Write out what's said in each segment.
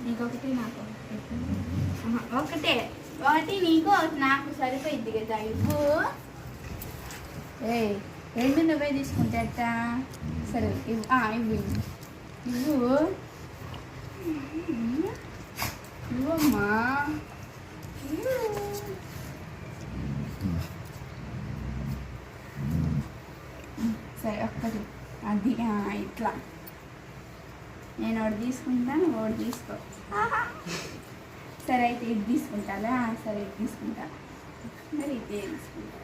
నీకొకటి నాకు. ఒకటి. ఒకటే నీకు నాకు. సరిపోయింది కదా ఇవ్వు. ఏయ్ రెండు నువ్వే తీసుకుంటే ఎట్టా? సరే ఇవ్వు. ఇవ్వు ఇవ్వు. ఇవ్వు. ఇవ్వమ్మా. ఇవ్వు. సరే ఒక్కటి. అది ఇట్లా. నేను ఒకటి తీసుకుంటాను ఒకటి తీసుకో. సరే అయితే ఇది తీసుకుంటారా సరే ఇది తీసుకుంటా. మరి ఇదే తీసుకుంటా.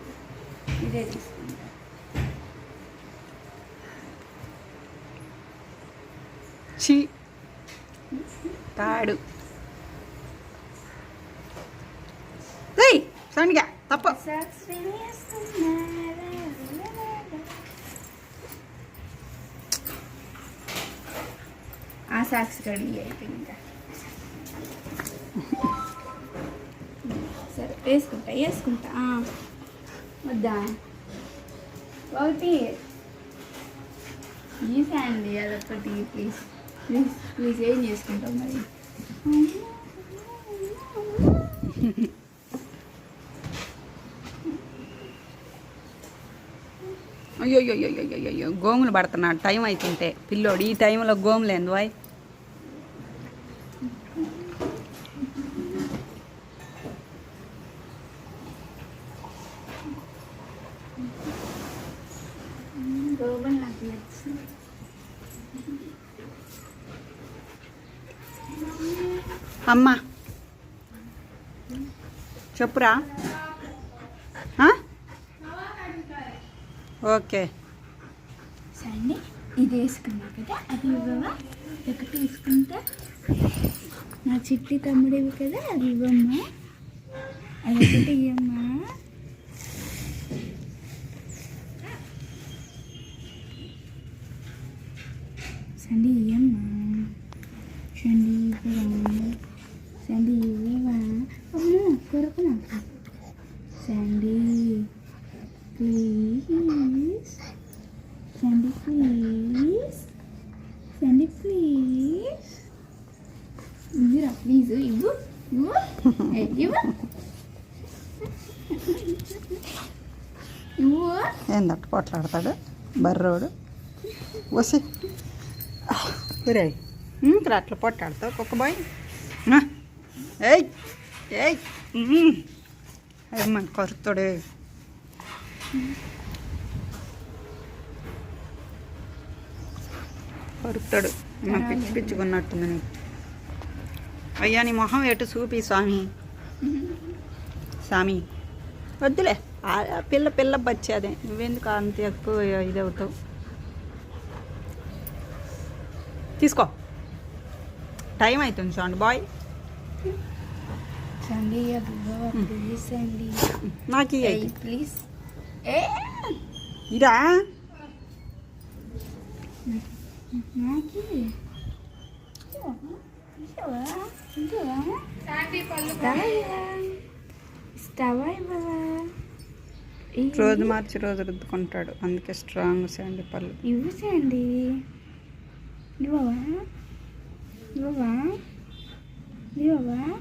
ఇదే తీసుకుంటా. చీ తాడు. సండిగా తప్ప. సాక్స్ రెడీ అయిపోయింది సరే వేసుకుంటా వేసుకుంటా. వద్దా? ఒకటి. తీసేయండి అదొకటి ప్లీజ్ ప్లీజ్ ప్లీజ్ ఏం చేసుకుంటాం మరి? అయ్యో అయ్యో అయ్యో అయ్యో అయ్యో గోములు పడుతున్నాడు టైం అవుతుంటే పిల్లోడు ఈ టైంలో గోములు ఎందు అమ్మ. నాకు నచ్చింది చెప్పురా ఓకే. సరే ఇది వేసుకున్నాం కదా అది ఇవ్వవా? ఒకటి వేసుకుంటా నా చిట్టి తమ్ముడివి కదా అది ఇవ్వమ్మా. అది ఒకటి ఇవ్వమ్మా సండి ఇవ్వమ్మా సండి ఇవ్వవా సండి ఇవ్వవా అమ్మో కొరకు నాకు Sandy please Sandy please Sandy please ఇవ్వురా ప్లీజ్ ఇవ్వు ఇవ్వు ఏ, ఇవ్వు కొట్లాడతాడు బర్రోడు? వసి. ఒరే. ఇక్కడ అట్లా పొట్టాడతావు కుక్క బాయ్. ఏయ్. ఏయ్. ఉమ్. ఏమన్ కొరుతాడు. మా పిచ్చి పిచ్చుకున్నట్టుంది నీకు. అయ్యా నీ మొహం ఎటు చూపి స్వామి? స్వామి. వద్దులే పిల్ల పిల్ల బచ్చేదే నువ్వెందుకు అంత ఎక్కువ ఇది అవుతావు తీసుకో. టైం అవుతుంది చూడండి బాయ్. నాకు. ప్లీజ్ ఇదా? నాకు రోజు మార్చి రోజు రుద్దుకుంటాడు. అందుకే స్ట్రాంగ్ శాండి పళ్ళు. ఇవ్వు సండి ఇవ్వవా? ఇవ్వవా? ఇవ్వవా?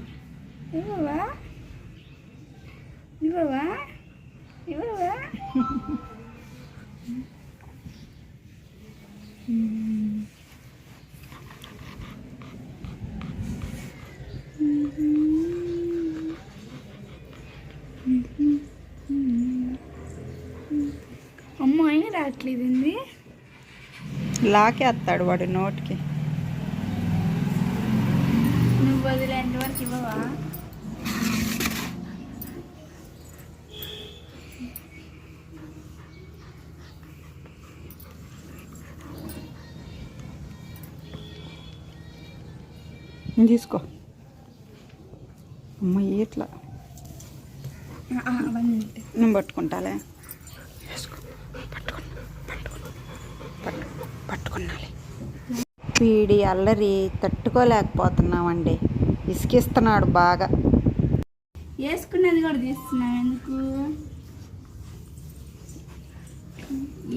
ఇవ్వవా? ఇవ్వవా? ఇవ్వవా? అమ్మ అయినా రావట్లేదండి లాకేస్తాడు వాడి నోటికి. నువ్వు వదిలేంత వరకు ఇవ్వవా? తీసుకో. అమ్మ ఇట్లా ఉంటాయి. నేను పట్టుకుంటాలే. పట్టుకున్నాలే వీడి అల్లరి తట్టుకోలేకపోతున్నామండి. ఇసుకిస్తున్నాడు బాగా. వేసుకున్నది కూడా తీస్తున్నావు ఎందుకు?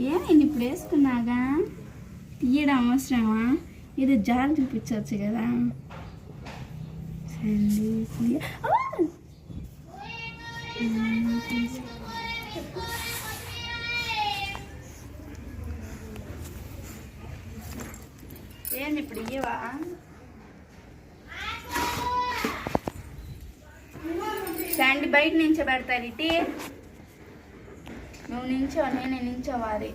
ఏమైంది ఇప్పుడు వేసుకున్నాగా? తీయడం అవసరమా? ఇది జాలి చూపించవచ్చు కదా. ఏంది ఇప్పుడు ఇయ్యవా? శాండీ బయట నించబెడతారు పెడతారు ఇటీ. నువ్వు నించో నేను నించోవాలి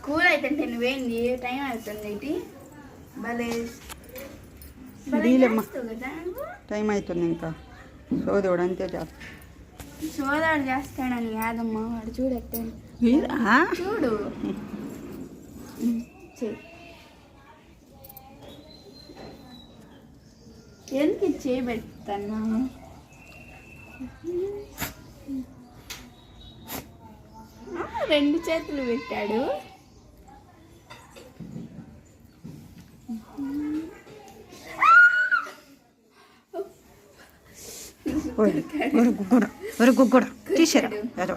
స్కూల్ అయితే నువ్వేంది? టైం అవుతుంది ఇటీ భలే. టైం అవుతుంది ఇంకా. సోదేవుడు అంతే చేస్తా. సోదాడు చేస్తాడని కాదమ్మా వాడు ఆ? చూడు. ఎందుకు చేయబెడతాను రెండు చేతులు పెట్టాడు. ഒരു കുക്കുട ഒരു കുക്കുട ടീച്ചറാ അതോ